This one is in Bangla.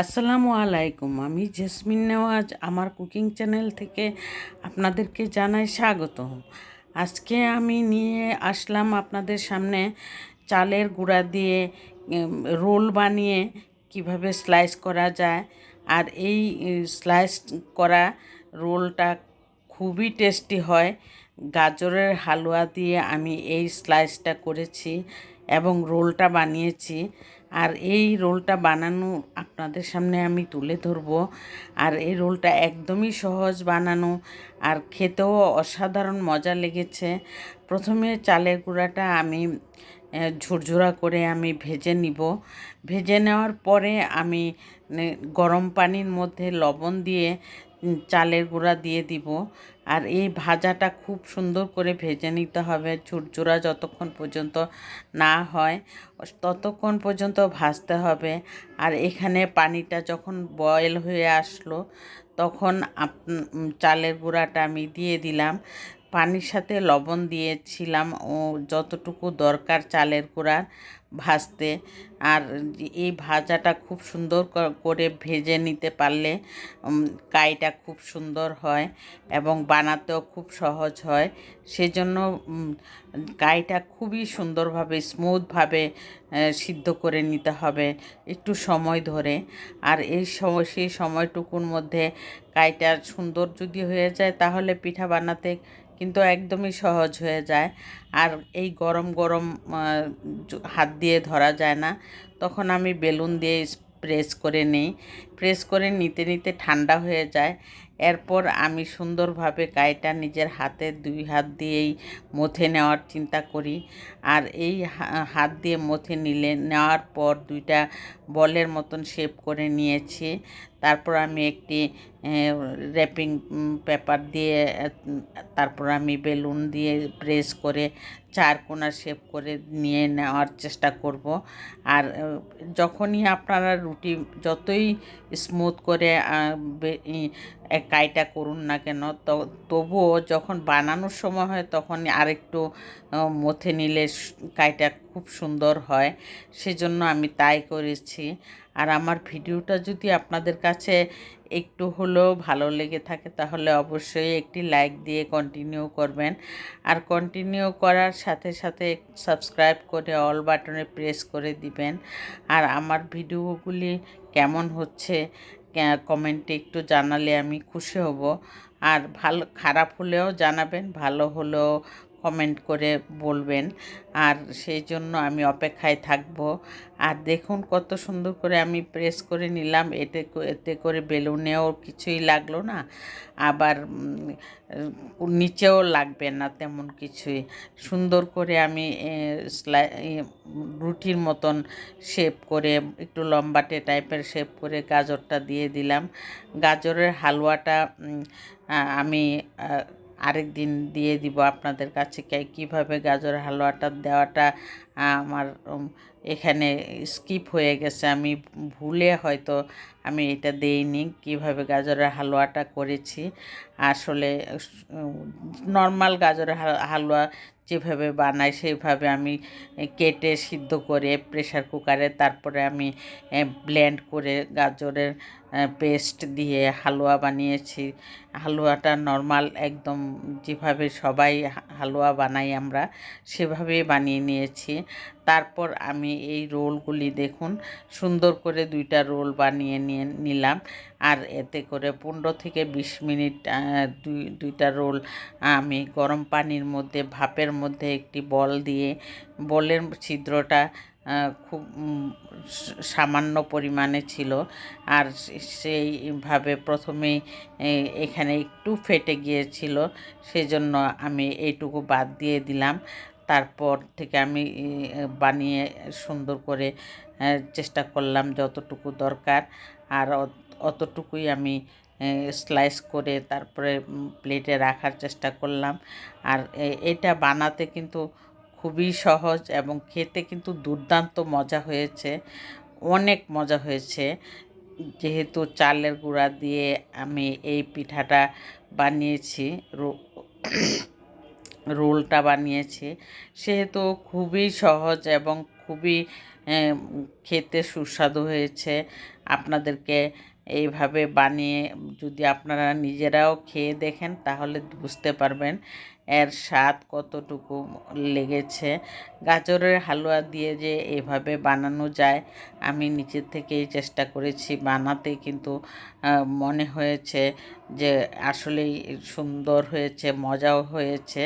আসসালামু আলাইকুম, আমি জেসমিন নেওয়াজ, আমার কুকিং চ্যানেল থেকে আপনাদেরকে জানাই স্বাগত আজকে আমি নিয়ে আসলাম আপনাদের সামনে চালের গুঁড়া দিয়ে রোল বানিয়ে কীভাবে স্লাইস করা যায়। আর এই স্লাইস করা রোলটা খুবই টেস্টি হয়। গাজরের হালুয়া দিয়ে আমি এই স্লাইসটা করেছি এবং রোলটা বানিয়েছি। আর এই রোলটা বানানো আপনাদের সামনে আমি তুলে ধরবো। আর এই রোলটা একদমই সহজ বানানো আর খেতেও অসাধারণ মজা লেগেছে। প্রথমে চালের গুঁড়াটা আমি ঝুরঝুরা করে আমি ভেজে নিব। ভেজে নেওয়ার পরে আমি গরম পানির মধ্যে লবণ দিয়ে চালের গুঁড়া দিয়ে দিব। আর এই ভাজাটা খুব সুন্দর করে ভেজে নিতে হবে ঝুরঝুরা যতক্ষণ পর্যন্ত না হয়, ততক্ষণ পর্যন্ত ভাজতে হবে। আর এখানে পানিটা যখন বয়েল হয়ে আসলো, তখন চালের গুঁড়াটা আমি দিয়ে দিলাম। পানির সাথে লবণ দিয়েছিলাম ও যতটুকু দরকার চালের গুঁড়ার ভাজতে। আর এই ভাজাটা খুব সুন্দর করে ভেজে নিতে পারলে কাইটা খুব সুন্দর হয় এবং বানাতেও খুব সহজ হয়। সেজন্য কাইটা খুবই সুন্দরভাবে, স্মুথভাবে সিদ্ধ করে নিতে হবে একটু সময় ধরে। আর এই সময় সেই সময়টুকুর মধ্যে কাইটা সুন্দর যদি হয়ে যায়, তাহলে পিঠা বানাতে কিন্তু একদমই সহজ হয়ে যায়। আর এই গরম গরম হাত দিয়ে ধরা যায় না। তখন আমি বেলুন দিয়ে প্রেস করে নিই। প্রেস করে নিতে নিতে ঠান্ডা হয়ে যায়। এরপর আমি সুন্দরভাবে গায়েটা নিজের হাতে দুই হাত দিয়েই মথে নেওয়ার চিন্তা করি। আর এই হাত দিয়ে মথে নিলে, নেওয়ার পর দুইটা বলের মতন শেপ করে নিয়েছি। তারপর আমি একটি র্যাপিং পেপার দিয়ে তারপর আমি বেলুন দিয়ে প্রেস করে চার কোনা শেপ করে নিয়ে নেওয়ার চেষ্টা করব। আর যখনই আপনারা রুটি যতই স্মুথ করে কাইটা করুন না কেন, তো তবুও যখন বানানোর সময় হয় তখন আরেকটু মথে নিলে কাইটা খুব সুন্দর হয়, সেজন্য আমি তাই করেছি। আর আমার ভিডিওটা যদি আপনাদের কাছে একটু হলেও ভালো লেগে থাকে তাহলে অবশ্যই একটি লাইক দিয়ে কন্টিনিউ করবেন। আর কন্টিনিউ করার সাথে সাথে সাবস্ক্রাইব করে অল বাটনে প্রেস করে দিবেন। আর আমার ভিডিওগুলি কেমন হচ্ছে কমেন্টে একটু জানালে আমি খুশি হব। আর ভালো খারাপ হলেও জানাবেন ভালো হলেও কমেন্ট করে বলবেন। আর সেই জন্য আমি অপেক্ষায় থাকব। আর দেখুন কত সুন্দর করে আমি প্রেস করে নিলাম। এতে এতে করে বেলুনেও কিছুই লাগল না। আবার নিচেও লাগবে না তেমন কিছুই। সুন্দর করে আমি রুটির মতন শেপ করে, একটু লম্বাটে টাইপের শেপ করে গাজরটা দিয়ে দিলাম। গাজরের হালুয়াটা আমি আরেক দিন দিয়ে দিব আপনাদের কাছে কীভাবে গাজর হালুয়াটা দেওয়াটা আমার এখানে স্কিপ হয়ে গেছে। আমি ভুলে হয়তো আমি এটা দেইনি, কীভাবে গাজরের হালুয়াটা করেছি। আসলে নর্মাল গাজরের হালুয়া যেভাবে বানাই সেইভাবে আমি কেটে সিদ্ধ করে প্রেসার কুকারে, তারপরে আমি ব্লেন্ড করে গাজরের পেস্ট দিয়ে হালুয়া বানিয়েছি। হালুয়াটা নর্মাল একদম যেভাবে সবাই হালুয়া বানাই আমরা, সেভাবেই বানিয়ে নিয়েছি। তারপর আমি এই রোলগুলি দেখুন, সুন্দর করে দুইটা রোল বানিয়ে নিয়ে নিলাম। আর এতে করে পনেরো থেকে বিশ মিনিট দুই, দুইটা রোল আমি গরম পানির মধ্যে, ভাপের মধ্যে একটি বল দিয়ে, বলের ছিদ্রটা খুব সামান্য পরিমাণে ছিল। আর সেইভাবে প্রথমেই এখানে একটু ফেটে গিয়েছিল, সেজন্য আমি এইটুকু বাদ দিয়ে দিলাম। তারপর থেকে আমি বানিয়ে সুন্দর করে চেষ্টা করলাম যতটুকু দরকার। আর অত- অতটুকুই আমি স্লাইস করে তারপরে প্লেটে রাখার চেষ্টা করলাম। আর এটা বানাতে কিন্তু খুবই সহজ এবং খেতে কিন্তু দুর্দান্ত মজা হয়েছে, অনেক মজা হয়েছে। যেহেতু চালের গুঁড়া দিয়ে আমি এই পিঠাটা বানিয়েছি রোলটা বানিয়েছি, সেহেতু খুবই সহজ এবং খুবই খেতে সুস্বাদু হয়েছে। আপনাদেরকে এইভাবে বানিয়ে যদি আপনারা নিজেরাও খেয়ে দেখেন, তাহলে বুঝতে পারবেন এর স্বাদ কতটুকু লেগেছে। গাজরের হালুয়া দিয়ে যে এভাবে বানানো যায়, আমি নিচের থেকেই চেষ্টা করেছি বানাতে, কিন্তু মনে হয়েছে যে আসলেই সুন্দর হয়েছে, মজাও হয়েছে।